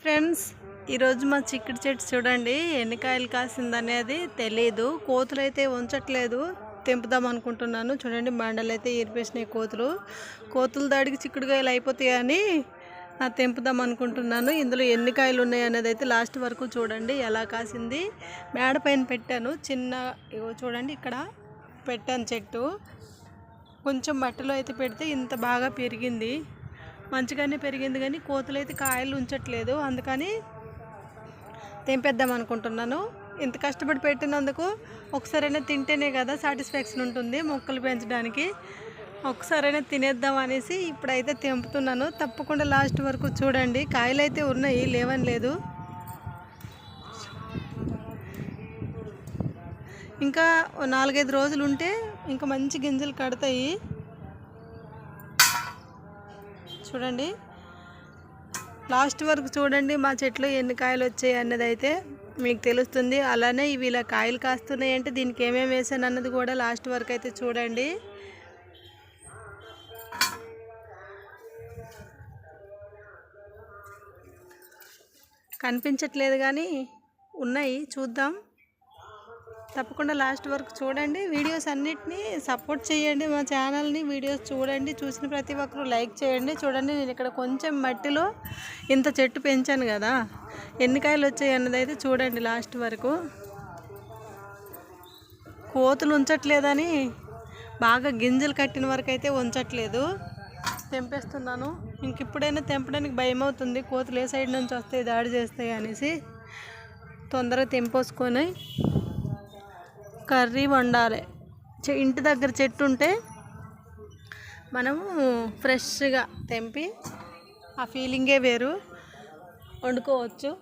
Friends ఈరోజు మా చిక్కుడు చెట్టు చూడండి ఎన్ని కాయలు కాసిందనేది తెలీదు. కోతులు అయితే ఉంచట్లేదు తెంపుదాం అనుకుంటున్నాను. చూడండి బండలు అయితే ఏరిపేసినాయి కోతులు. కోతుల దాడికి చిక్కుడుకాయలు అయిపోతాయి అని ఆ, తెంపుదాం అనుకుంటున్నాను. ఇందులో ఎన్ని కాయలు ఉన్నాయి అనేది అయితే లాస్ట్ వరకు చూడండి ఎలా కాసింది. మేడ పైన పెట్టాను చిన్న ఇగో చూడండి ఇక్కడ పెట్టాను చెట్టు. కొంచెం మట్టిలో అయితే పెడితే ఇంత బాగా పెరిగింది. మంచిగానే పెరిగింది కానీ కోతులు అయితే కాయలు ఉంచట్లేదు. అందుకని తెంపేద్దాం అనుకుంటున్నాను. ఇంత కష్టపడి పెట్టినందుకు ఒకసారైనా తింటేనే కదా సాటిస్ఫాక్షన్ ఉంటుంది మొక్కలు పెంచడానికి. ఒకసారైనా తినేద్దాం అనేసి ఇప్పుడైతే తెంపుతున్నాను. తప్పకుండా లాస్ట్ వరకు చూడండి. కాయలు అయితే ఉన్నాయి లేవని లేదు. ఇంకా నాలుగైదు రోజులు ఉంటే ఇంకా మంచి గింజలు కడతాయి. చూడండి. లాస్ట్ వరకు చూడండి మా చెట్లు ఎన్ని కాయలు వచ్చాయి అన్నది అయితే మీకు తెలుస్తుంది. అలానే ఇవి ఇలా కాయలు కాస్తున్నాయి అంటే దీనికి ఏమేమి వేసాను అన్నది కూడా లాస్ట్ వరకు అయితే చూడండి. కనిపించట్లేదు కానీ ఉన్నాయి. చూద్దాం. తప్పకుండా లాస్ట్ వరకు చూడండి. వీడియోస్ అన్నిటినీ సపోర్ట్ చేయండి. మా ఛానల్ని వీడియోస్ చూడండి. చూసిన ప్రతి ఒక్కరు లైక్ చేయండి. చూడండి నేను ఇక్కడ కొంచెం మట్టిలో ఇంత చెట్టు పెంచాను కదా. ఎన్ని కాయలు వచ్చాయి అన్నది అయితే చూడండి లాస్ట్ వరకు. కోతులు ఉంచట్లేదని బాగా గింజలు కట్టిన వరకు అయితే ఉంచట్లేదు. తెంపేస్తున్నాను. ఇంక ఇప్పుడైనా తెంపడానికి భయం అవుతుంది. కోతులు ఏ సైడ్ నుంచి వస్తాయి దాడి చేస్తాయి అనేసి. తొందరగా తెంపోసుకొని కర్రీ వండాలి. చె- ఇంటి దగ్గర చెట్టు ఉంటే మనము ఫ్రెష్గా తెంపి ఆ ఫీలింగే వేరు. వండుకోవచ్చు.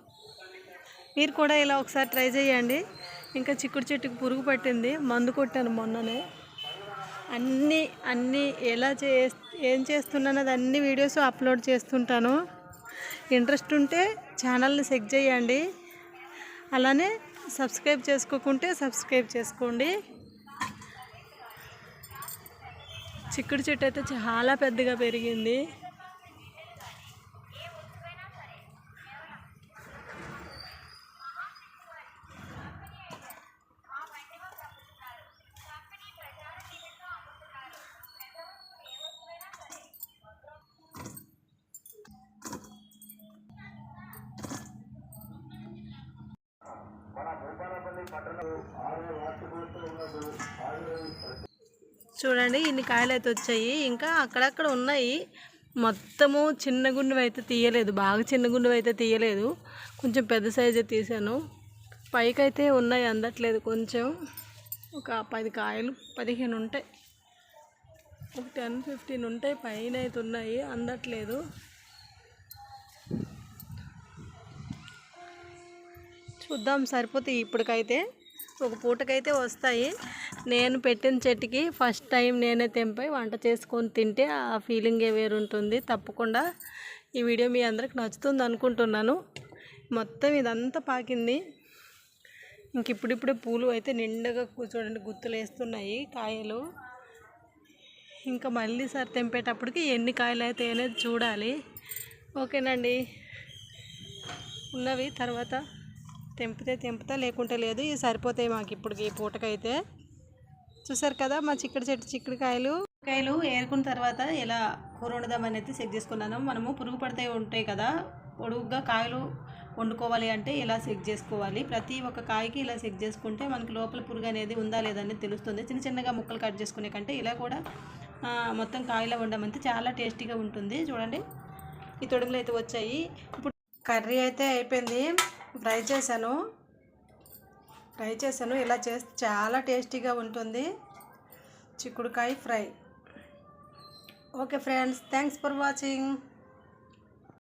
మీరు కూడా ఇలా ఒకసారి ట్రై చేయండి. ఇంకా చిక్కుడు చెట్టుకు పురుగు పట్టింది. మందు కొట్టాను మొన్ననే. అన్నీ అన్నీ ఎలా చే ఏం చేస్తున్నానది అన్ని వీడియోస్ అప్లోడ్ చేస్తుంటాను. ఇంట్రెస్ట్ ఉంటే ఛానల్ని చెక్ చేయండి. అలానే సబ్స్క్రైబ్ చేసుకోకుంటే సబ్స్క్రైబ్ చేసుకోండి. చిక్కుడు చెట్టు అయితే చాలా పెద్దగా పెరిగింది. చూడండి ఇన్ని కాయలు అయితే వచ్చాయి. ఇంకా అక్కడక్కడ ఉన్నాయి. మొత్తము చిన్న గుండెవి అయితే తీయలేదు. బాగా చిన్న గుండెవి అయితే తీయలేదు. కొంచెం పెద్ద సైజే తీసాను పైకి అయితే ఉన్నాయి అందట్లేదు కొంచెం. ఒక పది కాయలు పదిహేను ఉంటాయి. ఒక టెన్ ఫిఫ్టీన్ ఉంటాయి. పైన అయితే ఉన్నాయి అందట్లేదు. చూద్దాం సరిపోతాయి ఇప్పటికైతే. ఒక పూటకైతే వస్తాయి. నేను పెట్టిన చెట్టుకి ఫస్ట్ టైం నేనే తెంపై వంట చేసుకొని తింటే ఆ ఫీలింగే వేరుంటుంది. తప్పకుండా ఈ వీడియో మీ అందరికి నచ్చుతుంది అనుకుంటున్నాను. మొత్తం ఇదంతా పాకింది. ఇంక ఇప్పుడిప్పుడే పూలు అయితే నిండగా కూర్చోడండి గుత్తులు వేస్తున్నాయి కాయలు. ఇంకా మళ్ళీ సార్ తెంపేటప్పటికి ఎన్ని కాయలు అయితే అనేది చూడాలి. ఓకేనండి. ఉన్నవి తర్వాత తెంపితే తెంపుతా లేకుంటే లేదు. ఇవి సరిపోతాయి మాకు ఇప్పుడు ఈ పూటకైతే. చూసారు కదా మా చిక్కుడు చెట్టు చిక్కుడుకాయలు. కాయలు ఏరుకున్న తర్వాత ఎలా కూర వండుదామనేది అయితే సెట్ చేసుకున్నాను. మనము పురుగు పడితే ఉంటాయి కదా పొడుగ్గా కాయలు వండుకోవాలి అంటే ఇలా సెక్ చేసుకోవాలి? ప్రతి ఒక్క కాయకి ఇలా సెక్ చేసుకుంటే మనకి లోపల పురుగు అనేది ఉందా లేదనేది తెలుస్తుంది. చిన్న చిన్నగా ముక్కలు కట్ చేసుకునే కంటే ఇలా కూడా మొత్తం కాయలు వండమంటే చాలా టేస్టీగా ఉంటుంది. చూడండి ఈ తొడుగులు అయితే వచ్చాయి. ఇప్పుడు కర్రీ అయితే అయిపోయింది. ఫ్రై చేశాను. ఫ్రై చేశాను. ఇలా చేస్తే చాలా టేస్టీగా ఉంటుంది. చిక్కుడుకాయ fry. Okay friends thanks for watching.